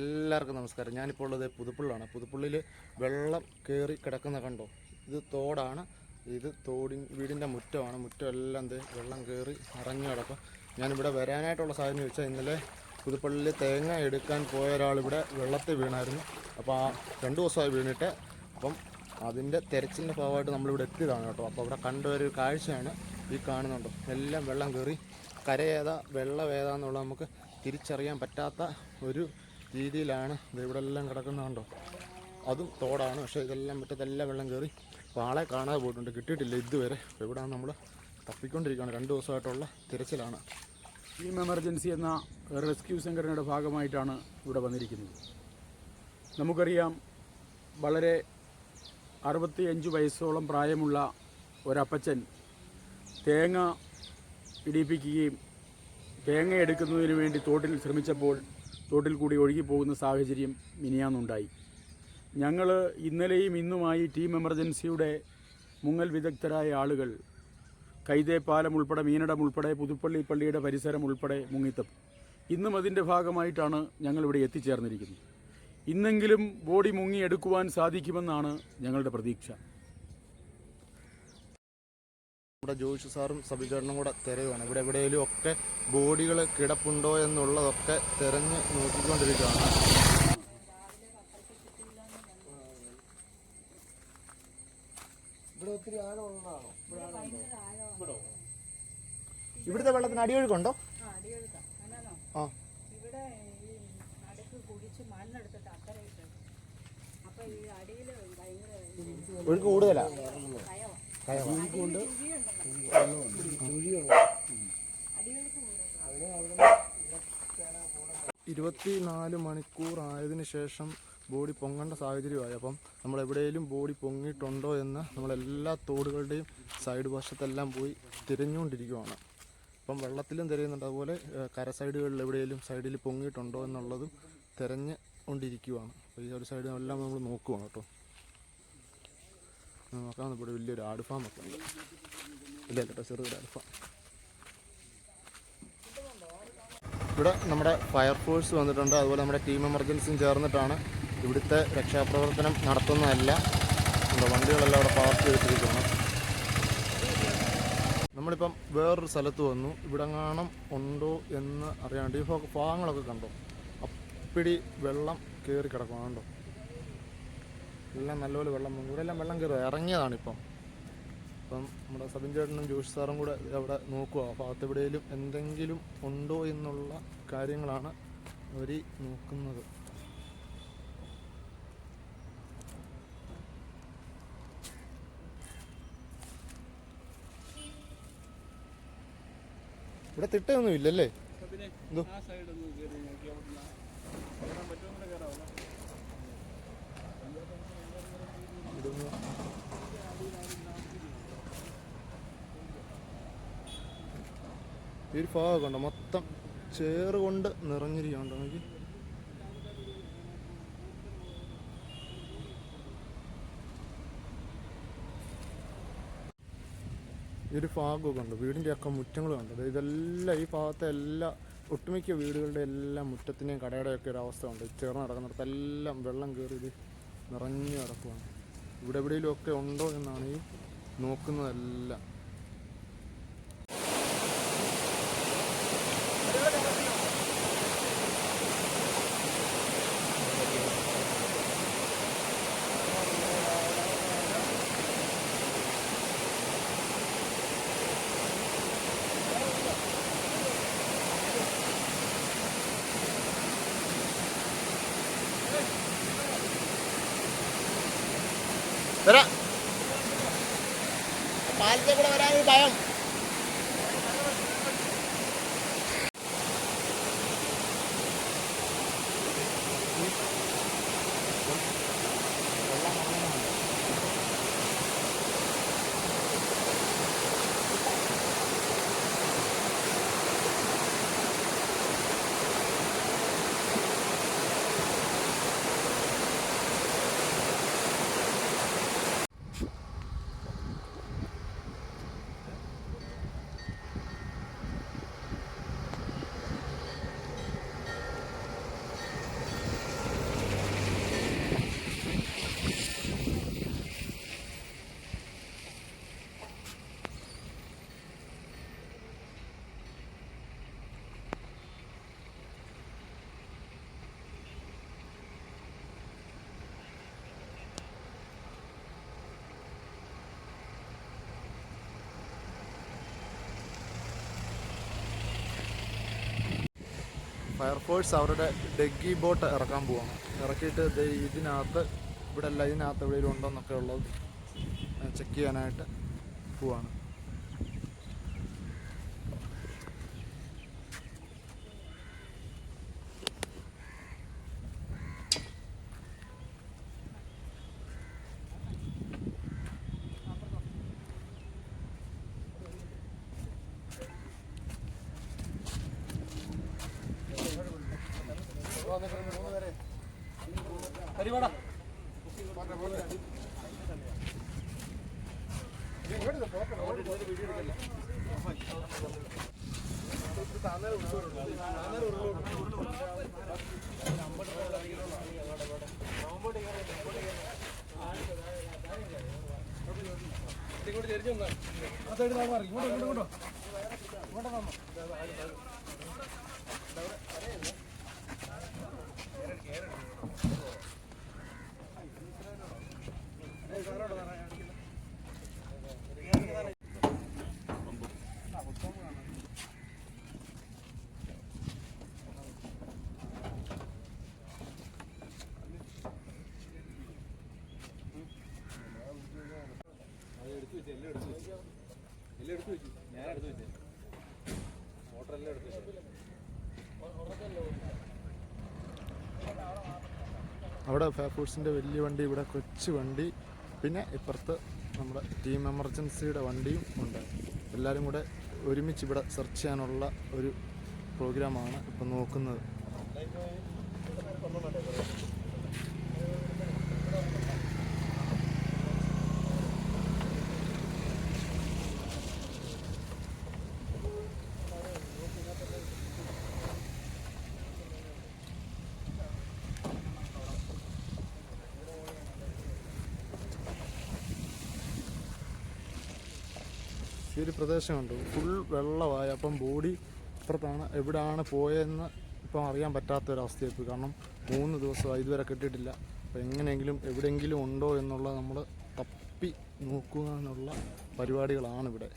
എല്ലാവർക്കും നമസ്കാരം. ഞാനിപ്പോൾ ഉള്ളത് പുതുപ്പുള്ളാണ് പുതുപ്പുള്ളിൽ വെള്ളം കയറി കിടക്കുന്ന കണ്ടോ? ഇത് തോടാണ്. ഇത് തോടി വീടിന്റെ മുറ്റമാണ്. മുറ്റം എല്ലാം ദേ വെള്ളം കയറി നിറഞ്ഞു കിടക്കും. ഞാനിവിടെ വരാനായിട്ടുള്ള സാധനം വെച്ചാൽ ഇന്നലെ പുതുപ്പള്ളിയിൽ തേങ്ങ എടുക്കാൻ പോയ ഒരാൾ ഇവിടെ വെള്ളത്തിൽ വീണായിരുന്നു. അപ്പോൾ ആ രണ്ട് ദിവസമായി വീണിട്ട് അപ്പം അതിന്റെ തിരച്ചിലിന്റെ ഭാഗമായിട്ട് നമ്മളിവിടെ എത്തിയതാണ് കേട്ടോ. അപ്പോൾ അവിടെ കണ്ട ഒരു കാഴ്ചയാണ് ഈ കാണുന്നുണ്ടോ. എല്ലാം വെള്ളം കയറി കരയേതാ വെള്ളം ഏതാന്നുള്ളത് നമുക്ക് തിരിച്ചറിയാൻ പറ്റാത്ത ഒരു രീതിയിലാണ് ഇവിടെ എല്ലാം കിടക്കുന്നുണ്ടോ അതും തോടാണ്. പക്ഷേ ഇതെല്ലാം മുറ്റത്തെല്ലാം വെള്ളം കയറി ആളെ കാണാതെ പോയിട്ടുണ്ട്. കിട്ടിയിട്ടില്ല ഇതുവരെ. അപ്പോൾ നമ്മൾ തപ്പിക്കൊണ്ടിരിക്കുകയാണ്. രണ്ട് ദിവസമായിട്ടുള്ള തിരച്ചിലാണ്. ടീം എമർജൻസി എന്ന റെസ്ക്യൂ സംഘടനയുടെ ഭാഗമായിട്ടാണ് ഇവിടെ വന്നിരിക്കുന്നത്. നമുക്കറിയാം വളരെ അറുപത്തിയഞ്ച് വയസ്സോളം പ്രായമുള്ള ഒരപ്പച്ചൻ തേങ്ങ ഇടിപ്പിക്കുകയും തേങ്ങ എടുക്കുന്നതിന് വേണ്ടി തോട്ടിൽ ശ്രമിച്ചപ്പോൾ തോട്ടിൽ കൂടി ഒഴുകിപ്പോകുന്ന സാഹചര്യം മിനിയാന്നുണ്ടായി. ഞങ്ങൾ ഇന്നലെയും ഇന്നുമായി ടീം എമർജൻസിയുടെ മുങ്ങൽ വിദഗ്ധരായ ആളുകൾ കൈതേപ്പാലം പാലം ഉൾപ്പെടെ മീനടം ഉൾപ്പെടെ പുതുപ്പള്ളി പള്ളിയുടെ പരിസരം ഉൾപ്പെടെ മുങ്ങിത്തപ്പ്. ഇന്നും അതിന്റെ ഭാഗമായിട്ടാണ് ഞങ്ങളിവിടെ എത്തിച്ചേർന്നിരിക്കുന്നത്. ഇന്നെങ്കിലും ബോഡി മുങ്ങിയെടുക്കുവാൻ സാധിക്കുമെന്നാണ് ഞങ്ങളുടെ പ്രതീക്ഷ. നമ്മുടെ ജോയിഷ് സാറും സബിചേട്ടനും കൂടെ തിരയുവാണ്. ഇവിടെ എവിടെയെങ്കിലും ഒക്കെ ബോഡികൾ കിടപ്പുണ്ടോ എന്നുള്ളതൊക്കെ തിരഞ്ഞ് നോക്കിക്കൊണ്ടിരിക്കുകയാണ്. ഇവിടുത്തെ വെള്ളത്തിന് അടിയൊഴുക്കുണ്ടോ ആ, ഇവിടെ ഈ മണ്ണെടുത്തിട്ട് അപ്പൊ ഈ ഭയങ്കര ഒഴുക്ക് കൂടുതലാ നാല് മണിക്കൂർ ആയതിനു ശേഷം ബോഡി പൊങ്ങേണ്ട സാഹചര്യമായി. അപ്പം നമ്മൾ എവിടെയെങ്കിലും ബോഡി പൊങ്ങിയിട്ടുണ്ടോ എന്ന് നമ്മളെല്ലാ തോടുകളുടെയും സൈഡ് വശത്തെല്ലാം പോയി തിരഞ്ഞുകൊണ്ടിരിക്കുവാണ്. അപ്പം വെള്ളത്തിലും തിരയുന്നുണ്ട്. അതുപോലെ കര സൈഡുകളിൽ എവിടെയെങ്കിലും സൈഡിൽ പൊങ്ങിയിട്ടുണ്ടോ എന്നുള്ളതും തിരഞ്ഞ് കൊണ്ടിരിക്കുവാണ്. അപ്പോൾ ഈ ഒരു സൈഡ് എല്ലാം നമ്മൾ നോക്കുവാണ് കേട്ടോ. നോക്കാൻ ഇവിടെ വലിയൊരു ആട് ഫാം ഒക്കെ ഇല്ല കേട്ടോ? ചെറിയൊരു ആട് ഇവിടെ നമ്മുടെ ഫയർഫോഴ്സ് വന്നിട്ടുണ്ട്. അതുപോലെ നമ്മുടെ ടീം എമർജൻസിയും ചേർന്നിട്ടാണ് ഇവിടുത്തെ രക്ഷാപ്രവർത്തനം നടത്തുന്നതല്ല. നമ്മുടെ വണ്ടികളെല്ലാം അവിടെ പാർക്ക് ചെയ്തിരിക്കുകയാണ് നമ്മളിപ്പം വേറൊരു സ്ഥലത്ത് വന്നു. ഇവിടെ കാണും ഉണ്ടോ എന്ന് അറിയാണ്ട് ഈ ഭാഗങ്ങളൊക്കെ കണ്ടോ? അപ്പിടി വെള്ളം കയറി കിടക്കണം കണ്ടോ? എല്ലാം നല്ലപോലെ വെള്ളം പൊങ്ങി. ഇവിടെ എല്ലാം വെള്ളം കയറുക ഇറങ്ങിയതാണിപ്പം അപ്പം നമ്മുടെ സബിൻ ചേട്ടനും ജോഷി സാറും കൂടെ അവിടെ നോക്കുക. അപ്പോൾ അകത്ത് എവിടെയെങ്കിലും എന്തെങ്കിലും ഉണ്ടോ എന്നുള്ള കാര്യങ്ങളാണ് അവർ നോക്കുന്നത്. ഇവിടെ തിട്ടയൊന്നും ഇല്ലല്ലേ എന്തോ? ഈ ഒരു ഭാഗമൊക്കെ ഉണ്ടോ മൊത്തം ചേറ് കൊണ്ട് നിറഞ്ഞിരിക്കുന്നുണ്ടോ. നോക്കി. ഈ ഒരു ഭാഗമൊക്കെ ഉണ്ട് വീടിന്റെ ഒക്കെ മുറ്റങ്ങൾ കണ്ടത് ഇതെല്ലാം ഈ ഭാഗത്തെ എല്ലാ ഒട്ടുമിക്ക വീടുകളുടെ എല്ലാം മുറ്റത്തിന്റെയും കടയുടെയൊക്കെ ഒരു അവസ്ഥ ഉണ്ട്. ചേർന്ന് നടക്കുന്നിടത്തെല്ലാം വെള്ളം കയറി ഇത് നിറഞ്ഞു കിടക്കുകയാണ് ഇവിടെ എവിടെയെങ്കിലും ഒക്കെ ഉണ്ടോ എന്നാണ് ഈ നോക്കുന്നതെല്ലാം. കൂടെ ഫയർഫോഴ്സ് അവരുടെ ഡെഗി ബോട്ട് ഇറക്കാൻ പോവാണ്. ഇറക്കിയിട്ട് ഇതിനകത്ത് ഇവിടെ അല്ല ഇതിനകത്ത് എവിടെയെങ്കിലും ഉണ്ടോന്നൊക്കെ ഉള്ളത് ചെക്ക് ചെയ്യാനായിട്ട് പോവാണ്. ഇങ്ങോട്ട് തിരിച്ചു ഇങ്ങോട്ട്. ഇങ്ങോട്ടോ ഇങ്ങോട്ടോ ഇങ്ങോട്ടോ അവിടെ ഫയർഫോഴ്സിന്റെ വലിയ വണ്ടി ഇവിടെ കൊച്ചു വണ്ടി പിന്നെ ഇപ്പുറത്ത് നമ്മുടെ ടീം എമർജൻസിയുടെ വണ്ടിയും ഉണ്ട്. എല്ലാവരും കൂടെ ഒരുമിച്ച് ഇവിടെ സെർച്ച് ചെയ്യാനുള്ള ഒരു പ്രോഗ്രാമാണ് ഇപ്പം നോക്കുന്നത്. ഈ ഒരു പ്രദേശമുണ്ട്. ഫുൾ വെള്ളമായി. അപ്പം ബോഡി ഇപ്പുറത്താണ് എവിടെയാണ് പോയതെന്ന് ഇപ്പം അറിയാൻ പറ്റാത്തൊരവസ്ഥയായി പോയി കാരണം മൂന്ന് ദിവസമായി ഇതുവരെ കിട്ടിയിട്ടില്ല. അപ്പം എങ്ങനെയെങ്കിലും എവിടെയെങ്കിലും ഉണ്ടോ എന്നുള്ളത് നമ്മൾ തപ്പി നോക്കുക എന്നുള്ള പരിപാടികളാണ് ഇവിടെ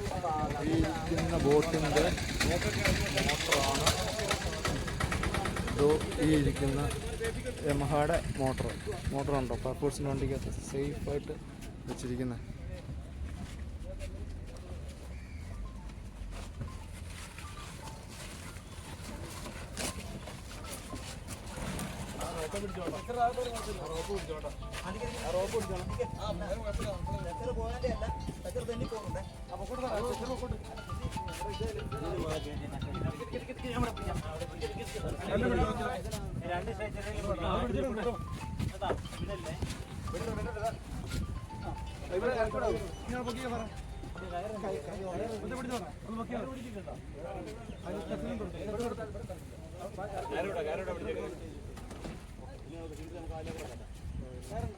ഇരിക്കുന്ന ബോട്ടിന്റെ മോട്ടറാണ് ഈ ഇരിക്കുന്ന യമഹയുടെ മോട്ടർ മോട്ടറുണ്ടോ? ഫയർഫോഴ്സിന്റെ വണ്ടിക്കകത്ത് സേഫായിട്ട് വെച്ചിരിക്കുന്നത് രണ്ട് സൈഡ് കാരോടാ കാരോടാ പിടിച്ചേക്കുന്നത് Parang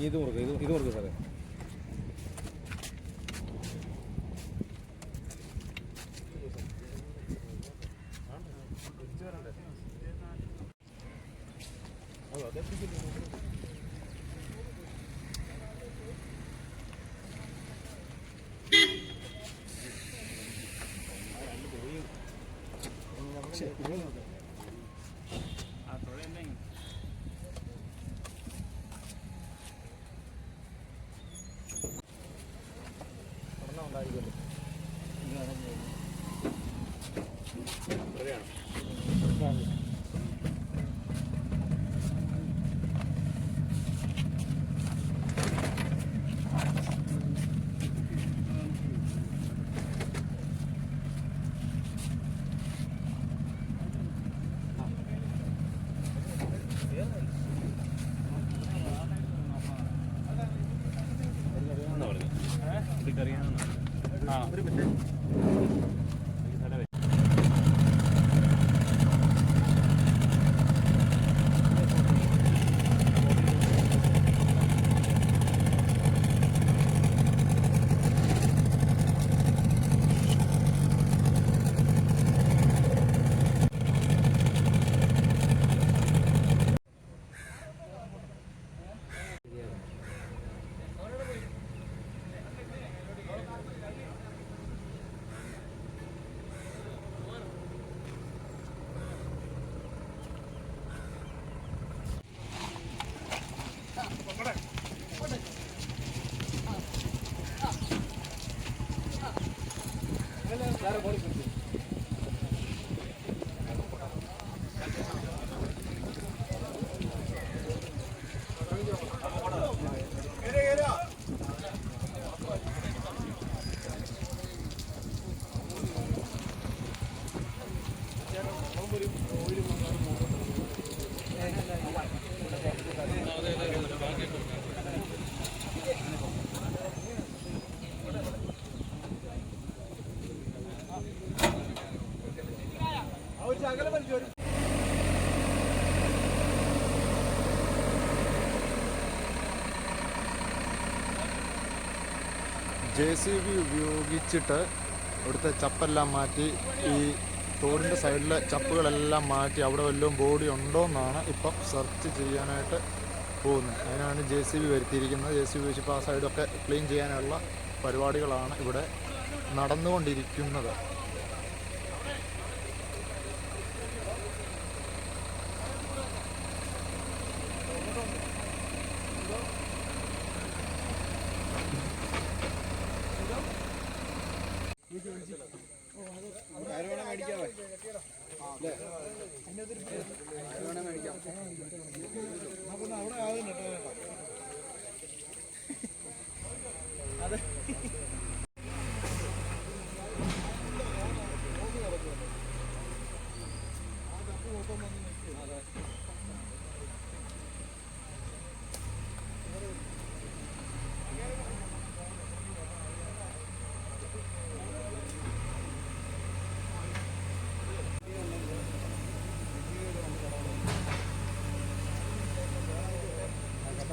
വെക്കാതെ ഇനി ഇത് മുറുക ഇത് ഇത് മുറുക സാറേ Thank you. J C B ഉപയോഗിച്ചിട്ട് ഇവിടുത്തെ ചപ്പെല്ലാം മാറ്റി ഈ തോടിന്റെ സൈഡിലെ ചപ്പുകളെല്ലാം മാറ്റി അവിടെ വല്ലതും ബോഡി ഉണ്ടോ എന്നാണ് ഇപ്പം സെർച്ച് ചെയ്യാനായിട്ട് പോകുന്നത്. അതിനാണ് ജെ സി ബി വരുത്തിയിരിക്കുന്നത്. ജെ സി ബി വെച്ചിപ്പോൾ ആ സൈഡൊക്കെ ക്ലീൻ ചെയ്യാനുള്ള പരിപാടികളാണ് ഇവിടെ നടന്നുകൊണ്ടിരിക്കുന്നത്. അല്ലേ?